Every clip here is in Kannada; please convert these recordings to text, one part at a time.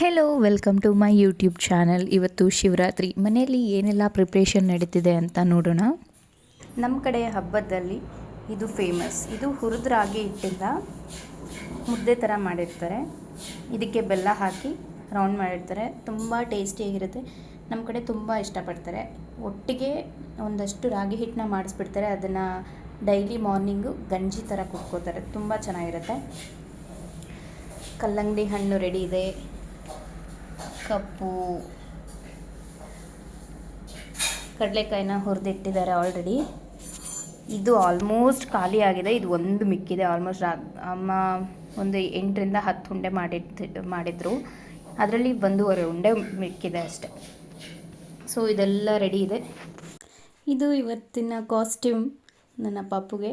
Hello welcome to my YouTube channel ಇವತ್ತು ಶಿವರಾತ್ರಿ. ಮನೆಯಲ್ಲಿ ಏನೆಲ್ಲ ಪ್ರಿಪ್ರೇಷನ್ ನಡೀತಿದೆ ಅಂತ ನೋಡೋಣ. ನಮ್ಮ ಕಡೆ ಹಬ್ಬದಲ್ಲಿ ಇದು ಫೇಮಸ್ ಇದು ಹುರಿದ ರಾಗಿ ಹಿಟ್ಟಿಂದ ಮುದ್ದೆ ಥರ ಮಾಡಿರ್ತಾರೆ. ಇದಕ್ಕೆ ಬೆಲ್ಲ ಹಾಕಿ ರೌಂಡ್ ಮಾಡಿರ್ತಾರೆ. ತುಂಬ ಟೇಸ್ಟಿಯಾಗಿರುತ್ತೆ ನಮ್ಮ ಕಡೆ ತುಂಬ ಇಷ್ಟಪಡ್ತಾರೆ. ಒಟ್ಟಿಗೆ ಒಂದಷ್ಟು ರಾಗಿ ಹಿಟ್ಟನ್ನ ಮಾಡಿಸ್ಬಿಡ್ತಾರೆ. ಅದನ್ನು ಡೈಲಿ ಮಾರ್ನಿಂಗು ಗಂಜಿ ಥರ ಕುಟ್ಕೋತಾರೆ. ತುಂಬ ಚೆನ್ನಾಗಿರುತ್ತೆ. ಕಲ್ಲಂಗಡಿ ಹಣ್ಣು ರೆಡಿ ಇದೆ. ಕಪ್ಪು, ಕಡಲೆಕಾಯಿನ ಹುರಿದಿಟ್ಟಿದ್ದಾರೆ ಆಲ್ರೆಡಿ ಇದು ಆಲ್ಮೋಸ್ಟ್ ಖಾಲಿ ಆಗಿದೆ, ಇದು ಒಂದು ಮಿಕ್ಕಿದೆ ಆಲ್ಮೋಸ್ಟ್ ಅಮ್ಮ ಒಂದು ಎಂಟರಿಂದ ಹತ್ತು ಉಂಡೆ ಮಾಡಿಟ್ಟು, ಮಾಡಿದ್ರು. ಅದರಲ್ಲಿ ಒಂದೂವರೆ ಉಂಡೆ ಮಿಕ್ಕಿದೆ ಅಷ್ಟೆ. ಸೊ ಇದೆಲ್ಲ ರೆಡಿ ಇದೆ. ಇದು ಇವತ್ತಿನ ಕಾಸ್ಟ್ಯೂಮ್ ನನ್ನ ಪಾಪುಗೆ.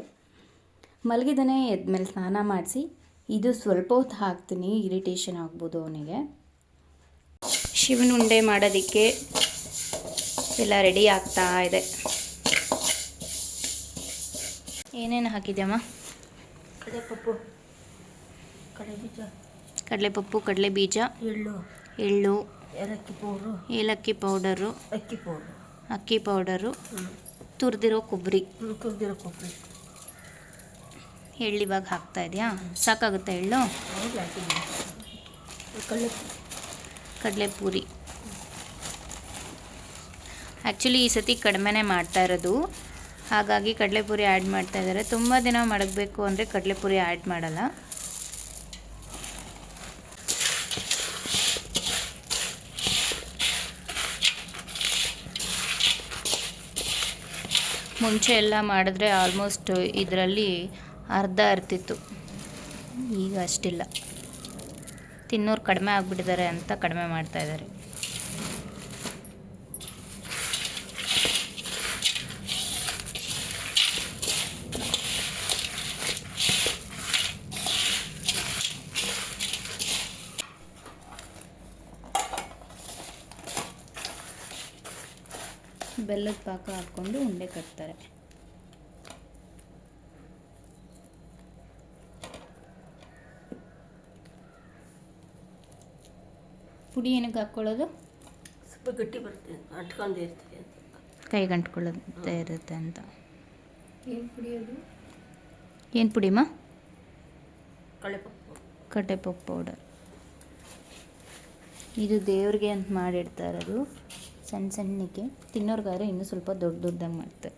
ಮಲಗಿದನೇ ಎದ್ಮೇಲೆ ಸ್ನಾನ ಮಾಡಿಸಿ, ಇದು ಸ್ವಲ್ಪ ಹೊತ್ತು ಹಾಕ್ತೀನಿ ಇರಿಟೇಷನ್ ಆಗ್ಬೋದು ಅವನಿಗೆ. ಶಿವನ ಉಂಡೆ ಮಾಡೋದಕ್ಕೆ ಎಲ್ಲ ರೆಡಿ ಆಗ್ತಾ ಇದೆ. ಏನೇನು ಹಾಕಿದ್ಯಮ್ಮ? ಕಡಲೆಪಪ್ಪು ಕಡಲೆ ಬೀಜ ಕಡಲೆಪಪ್ಪು ಕಡಲೆ ಬೀಜ ಎಳ್ಳು ಎಳ್ಳು ಏಲಕ್ಕಿ ಪೌಡ್ರು ಏಲಕ್ಕಿ ಪೌಡರು ಅಕ್ಕಿ ಪೌಡ್ರು. ಅಕ್ಕಿ ಪೌಡರು ತುರಿದಿರೋ ಕೊಬ್ಬರಿ. ತುರಿದಿರೋ ಕೊಬ್ಬರಿ. ಎಳ್ಳು ಇವಾಗ ಹಾಕ್ತಾ ಇದೆಯಾ? ಸಾಕಾಗುತ್ತಾ ಎಳ್ಳು? ಕಡಲೆ ಕಡಲೆಪೂರಿ. ಆ್ಯಕ್ಚುಲಿ ಈ ಸತಿ ಕಡಿಮೆನೇ ಮಾಡ್ತಾ ಇರೋದು. ಹಾಗಾಗಿ ಕಡಲೆಪುರಿ ಆ್ಯಡ್ ಮಾಡ್ತಾ ಇದ್ದಾರೆ. ತುಂಬ ದಿನ ಮಡಗಬೇಕು ಅಂದರೆ ಕಡಲೆಪುರಿ ಆ್ಯಡ್ ಮಾಡಲ್ಲ. ಮುಂಚೆ ಎಲ್ಲ ಮಾಡಿದ್ರೆ ಆಲ್ಮೋಸ್ಟ್ ಇದರಲ್ಲಿ ಅರ್ಧ ಇರ್ತಿತ್ತು ಈಗ ಅಷ್ಟಿಲ್ಲ. ತಿನ್ನೋರು ಕಡಿಮೆ ಆಗಿಬಿಟ್ಟಿದ್ದಾರೆ ಅಂತ ಕಡಿಮೆ ಮಾಡ್ತಾ ಇದ್ದಾರೆ ಬೆಲ್ಲದ ಪಾಕ ಹಾಕ್ಕೊಂಡು ಉಂಡೆ ಕಟ್ತಾರೆ. ಪುಡಿ ಏನಕ್ಕೆ ಹಾಕ್ಕೊಳ್ಳೋದು? ಸ್ವಲ್ಪ ಗಟ್ಟಿ ಬರುತ್ತೆ ಅಂಟ್ಕೊಂಡೇ ಇರ್ತದೆ ಅಂತ. ಕೈಗೆ ಅಂಟ್ಕೊಳ್ಳೋದೇ ಇರುತ್ತೆ ಅಂತ. ಏನು ಪುಡಿ ಅದು? ಏನು ಪುಡಿಮಾ ಕಡಲೆಪಪ್ಪು ಕಡ್ಲೆಪಪ್ಪು ಪೌಡರ್. ಇದು ದೇವ್ರಿಗೆ ಅಂತ ಮಾಡಿಡ್ತಾ ಇರೋದು ಸಣ್ಣ ಸಣ್ಣಕ್ಕೆ. ತಿನ್ನೋರ್ಗಾದ್ರೆ ಇನ್ನೂ ಸ್ವಲ್ಪ ದೊಡ್ಡ ದೊಡ್ಡದಾಗಿ ಮಾಡ್ತಾರೆ.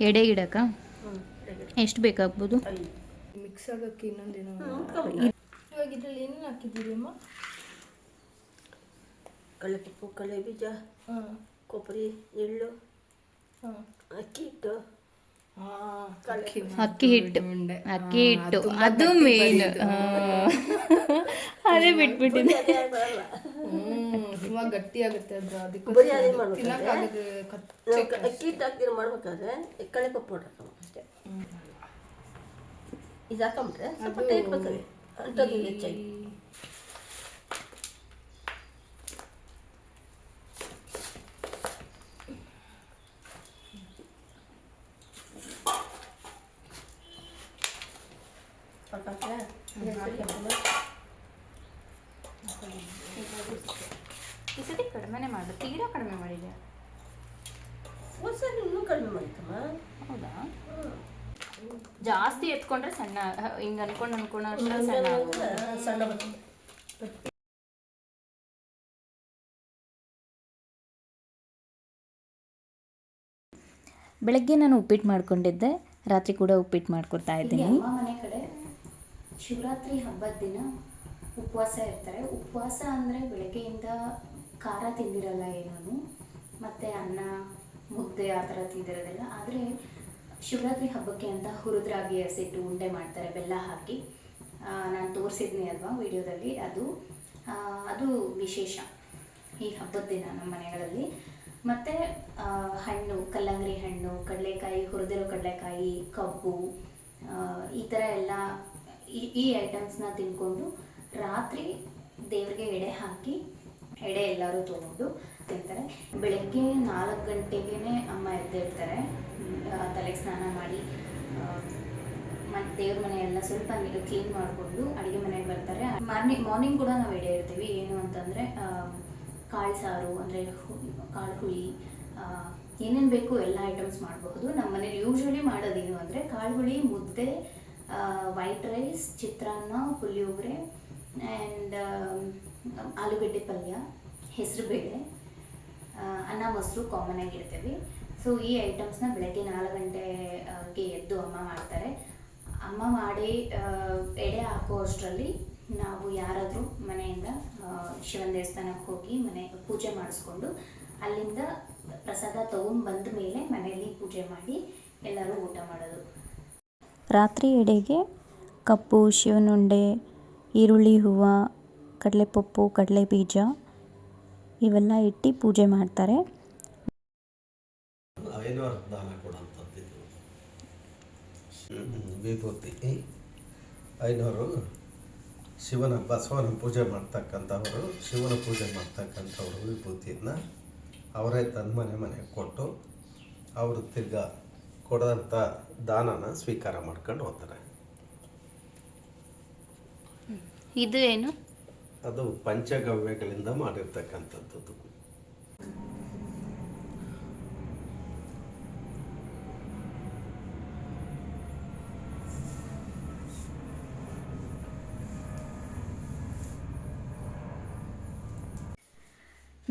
ಎಡೆ ಇಡಕ ಎಷ್ಟು ಬೇಕಾಗ್ಬೋದು? ಮಿಕ್ಸ್ ಆಗೋಕ್ಕೆ ಇನ್ನೊಂದೇನೋ ಏನೋ ಇವಾಗ ಇದರಲ್ಲಿ ಏನೇನು ಹಾಕಿದ್ದೀರಿ ಅಮ್ಮ? ಕಡಲೆಪಪ್ಪು ಕಡಲೆ ಬೀಜ ಹಾಂ. ಕೊಬ್ಬರಿ ಎಳ್ಳು ಹಾಂ. ಅಕ್ಕಿ ಹಿಟ್ಟು. ಅಕ್ಕಿ ಹಿಟ್ಟು. ಅಕ್ಕಿ ಹಿಟ್ಟು. ಅದು ಮೇನ್ ಅದೇ ಬಿಟ್ಬಿಟ್ಟಿದೆ ಅದೇ ಬರಲ್ಲ ಹ್ಞೂ ತುಂಬ ಗಟ್ಟಿ ಆಗುತ್ತೆ ಅದು. ಅದಕ್ಕೆ ಬರೀ ಅದೇ ಮಾಡ್ಬೇಕಾದ್ರೆ? ತಿನ್ನಕ್ಕಾಗದೆ ಕತ್ ನಾವು ಕ- ಅಕ್ಕಿ ಹಿಟ್ಟು ಹಾಕಿದ್ರೆ ಮಾಡ್ಬೇಕಾದ್ರೆ ಕಡಲೆಪಪ್ಪು ಪೌಡರ್ ಹಾಕಬೇಕು ಅಷ್ಟೇ. ಇದು ಹಾಕೊಂಬಿಟ್ರೆ ಸ್ವಲ್ಪ ಟೈಟ್ ಬರ್ತದೆ ಅಂಟೋದಿಲ್ಲ ಹೆಚ್ಚಾಗಿ. ಸ್ವಲ್ಪ ಹಾಕ್ಲಾ? ಈ ಸತಿ ಕಡಿಮೆನೇ ಮಾಡಿದೆ ತೀರಾ ಕಡಿಮೆ ಮಾಡಿದೆ. ಇನ್ನೂ ಕಡಿಮೆ ಮಾಡಿತಮ್ಮ ಹೌದಾ? ಜಾಸ್ತಿ ಎತ್ಕೊಂಡ್ರೆ ಸಣ್ಣ ಹಿಂಗೆ ಅನ್ಕೊಂಡು ಅನ್ಕೊಂಡು ಅಷ್ಟೇ ಸಣ್ಣ ಆಗೋದು. ಸಣ್ಣ ಬರ್ತದೆ. ಬೆಳಗ್ಗೆ ನಾನು ಉಪ್ಪಿಟ್ಟು ಮಾಡ್ಕೊಂಡಿದ್ದೆ ರಾತ್ರಿ ಕೂಡ ಉಪ್ಪಿಟ್ಟು ಮಾಡ್ಕೊಡ್ತಾ ಇದ್ದೀನಿ. ಅಮ್ಮ ಮನೆ ಕಡೆ ಶಿವರಾತ್ರಿ ಹಬ್ಬದ ದಿನ ಉಪವಾಸ ಇರ್ತಾರೆ. ಉಪವಾಸ ಅಂದರೆ ಬೆಳಗ್ಗೆಯಿಂದ ಖಾರ ತಿಂದಿರಲ್ಲ ಏನೂ? ಮತ್ತು ಅನ್ನ, ಮುದ್ದೆ ಆ ಥರ ತಿಂದಿರೋದಿಲ್ಲ. ಆದರೆ ಶಿವರಾತ್ರಿ ಹಬ್ಬಕ್ಕೆ ಅಂತ ಹುರಿದ್ರಾಗಿ ಹಸಿಟ್ಟು ಉಂಡೆ ಮಾಡ್ತಾರೆ, ಬೆಲ್ಲ ಹಾಕಿ. ನಾನು ತೋರಿಸಿದ್ನಿ ಅಲ್ವಾ ವಿಡಿಯೋದಲ್ಲಿ? ಅದು ಅದು ವಿಶೇಷ ಈ ಹಬ್ಬದ ದಿನ ನಮ್ಮ ಮನೆಗಳಲ್ಲಿ. ಮತ್ತು ಹಣ್ಣು, ಕಲ್ಲಂಗಡಿ ಹಣ್ಣು, ಕಡಲೆಕಾಯಿ, ಹುರಿದಿರೋ ಕಡಲೆಕಾಯಿ, ಕಬ್ಬು ಈ ಥರ ಎಲ್ಲ ಈ ಈ ಐಟಮ್ಸ್ನ ತಿನ್ಕೊಂಡು ರಾತ್ರಿ ದೇವ್ರಿಗೆ ಎಡೆ ಹಾಕಿ ಎಡೆ ಎಲ್ಲರೂ ತೊಗೊಂಡು ತಿಂತಾರೆ. ಬೆಳಗ್ಗೆ ನಾಲ್ಕು ಗಂಟೆಗೆ ಅಮ್ಮ ಎದ್ದಿರ್ತಾರೆ ತಲೆಗೆ ಸ್ನಾನ ಮಾಡಿ ಮತ್ತು ದೇವ್ರ ಮನೆಯೆಲ್ಲ ಸ್ವಲ್ಪ ನೀರು ಕ್ಲೀನ್ ಮಾಡಿಕೊಂಡು ಅಡುಗೆ ಮನೆಗೆ ಬರ್ತಾರೆ. ಮಾರ್ನಿಂಗ್ ಮಾರ್ನಿಂಗ್ ಕೂಡ ನಾವು ಎಡೆ ಇರ್ತೀವಿ ಏನು ಅಂತಂದರೆ ಕಾಳು ಸಾರು, ಅಂದರೆ ಕಾಳು ಹುಳಿ ಏನೇನು ಬೇಕು ಎಲ್ಲ ಐಟಮ್ಸ್ ಮಾಡಬಹುದು. ನಮ್ಮ ಮನೇಲಿ ಯೂಶ್ವಲಿ ಮಾಡೋದೇನು ಅಂದರೆ ಕಾಳು ಹುಳಿ, ಮುದ್ದೆ ವೈಟ್ ರೈಸ್ ಚಿತ್ರಾನ್ನ, ಪುಳಿಯೋಗರೆ ಆ್ಯಂಡ್ ಆಲೂಗಡ್ಡೆ ಪಲ್ಯ, ಹೆಸರು ಬೇಳೆ ಅನ್ನ ಮೊಸರು ಕಾಮನ್ ಆಗಿ ಇಡ್ತೀವಿ ಸೊ ಈ ಐಟಮ್ಸ್ನ ಬೆಳಗ್ಗೆ ನಾಲ್ಕು ಗಂಟೆಗೆ ಎದ್ದು ಅಮ್ಮ ಮಾಡ್ತಾರೆ. ಅಮ್ಮ ಮಾಡಿ ಎಡೆ ಹಾಕೋ ಅಷ್ಟರಲ್ಲಿ ನಾವು ಯಾರಾದರೂ ಮನೆಯಿಂದ ಶಿವನ ದೇವಸ್ಥಾನಕ್ಕೆ ಹೋಗಿ ಮನೆ, ಪೂಜೆ ಮಾಡಿಸ್ಕೊಂಡು ಅಲ್ಲಿಂದ ಪ್ರಸಾದ ತೊಗೊಂಬಂದ ಮೇಲೆ ಮನೆಯಲ್ಲಿ ಪೂಜೆ ಮಾಡಿ ಎಲ್ಲರೂ ಊಟ ಮಾಡೋದು. ರಾತ್ರಿ ಎಡೆಗೆ ಕಪ್ಪು ಶಿವನುಂಡೆ ಈರುಳ್ಳಿ, ಹೂವು ಕಡಲೆಪಪ್ಪು ಕಡಲೆ ಬೀಜ ಇವೆಲ್ಲ ಇಟ್ಟು ಪೂಜೆ ಮಾಡ್ತಾರೆ. ವಿಭೂತಿ ಐನೂರು ಶಿವನ ಬಸವನ ಪೂಜೆ ಮಾಡ್ತಕ್ಕಂಥವರು ಶಿವನ ಪೂಜೆ ಮಾಡ್ತಕ್ಕಂಥವ್ರು ವಿಭೂತಿಯನ್ನ ಅವರೇ ತನ್ನ ಮನೆ ಮನೆಗೆ ಕೊಟ್ಟು ಅವರು ತಿರ್ಗ ಕೊಡದಂಥ ದಾನನ ಸ್ವೀಕಾರ ಮಾಡ್ಕೊಂಡು ಹೋಗ್ತಾರೆ. ಇದು ಏನು? ಅದು ಪಂಚಗವ್ಯಗಳಿಂದ ಮಾಡಿರ್ತಕ್ಕಂಥದ್ದು.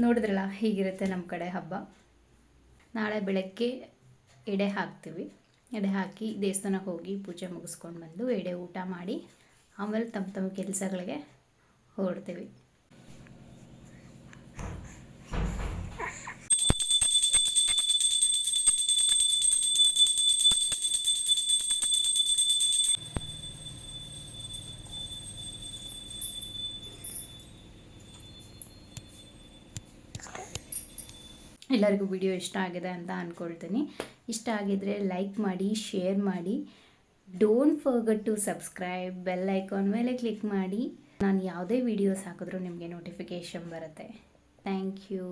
ನೋಡಿದ್ರಲ್ಲ, ಹೀಗಿರುತ್ತೆ ನಮ್ಮ ಕಡೆ ಹಬ್ಬ. ನಾಳೆ ಬೆಳಗ್ಗೆ ಎಡೆ ಹಾಕ್ತೀವಿ. ಎಡೆ ಹಾಕಿ ದೇವಸ್ಥಾನಕ್ಕೆ ಹೋಗಿ ಪೂಜೆ ಮುಗಿಸ್ಕೊಂಡು ಬಂದು ಎಡೆ ಊಟ ಮಾಡಿ, ಆಮೇಲೆ ತಮ್ಮ ತಮ್ಮ ಕೆಲಸಗಳಿಗೆ ಹೊರಡ್ತೀವಿ. ಎಲ್ಲರಿಗೂ ವಿಡಿಯೋ ಇಷ್ಟ ಆಗಿದೆ ಅಂತ ಅಂದ್ಕೊಳ್ತೀನಿ ಇಷ್ಟ ಆಗಿದರೆ ಲೈಕ್ ಮಾಡಿ, ಶೇರ್ ಮಾಡಿ. Don't forget to subscribe bell icon ಮೇಲೆ ಕ್ಲಿಕ್ ಮಾಡಿ. ನಾನು ಯಾವುದೇ ವೀಡಿಯೋಸ್ ಹಾಕಿದ್ರು ನಿಮಗೆ ನೋಟಿಫಿಕೇಷನ್ ಬರುತ್ತೆ. Thank you